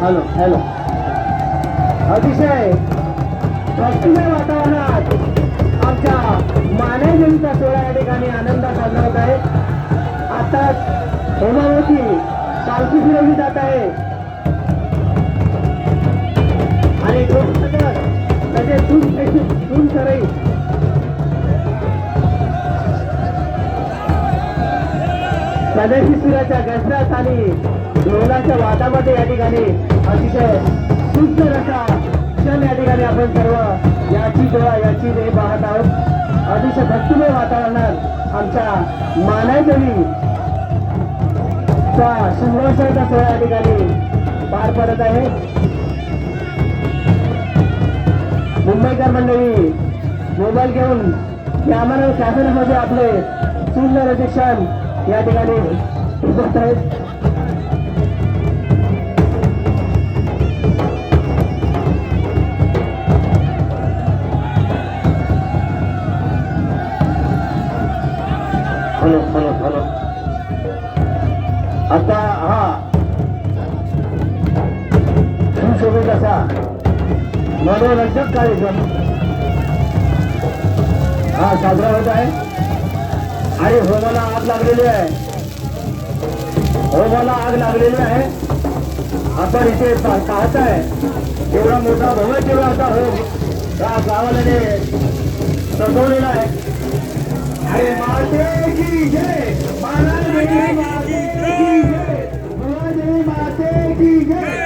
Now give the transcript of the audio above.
Hello hello अतिशय भक्तिमय वातावरणात आमच्या मानेदेवीचा सोहळा या ठिकाणी आनंदात साजरा होत आहे. आता हेमावती पालखी फिरवली जात आहे. स्वदेशी सुराच्या गजरात आणि ढोलाच्या वादामध्ये या ठिकाणी अतिशय सुंदर असा क्षण या ठिकाणी आपण सर्व याची डोळा याची देह पाहत आहोत. अतिशय भक्तिमय वातावरणात आमच्या मानायदेवी चा सिंहासनाचा सोहळा या ठिकाणी पार पडत आहे. मुंबईकर मंडळी मोबाईल घेऊन कॅमेरा कॅमेरामध्ये आपले सुंदर असे क्षण या ठिकाणी उभत आहेत. Hello hello hello. आता हा. सुशोभित असा मनोरंजक कार्यक्रम. हा साजरा होत आहे. आणि होमाला आग लागलेली आहे. होमाला आग लागलेली आहे. आपण इथे पाहताय. एवढा मोठा भवन केला असा हो गावाला सजवलेला आहे. अरे माते माते की जय!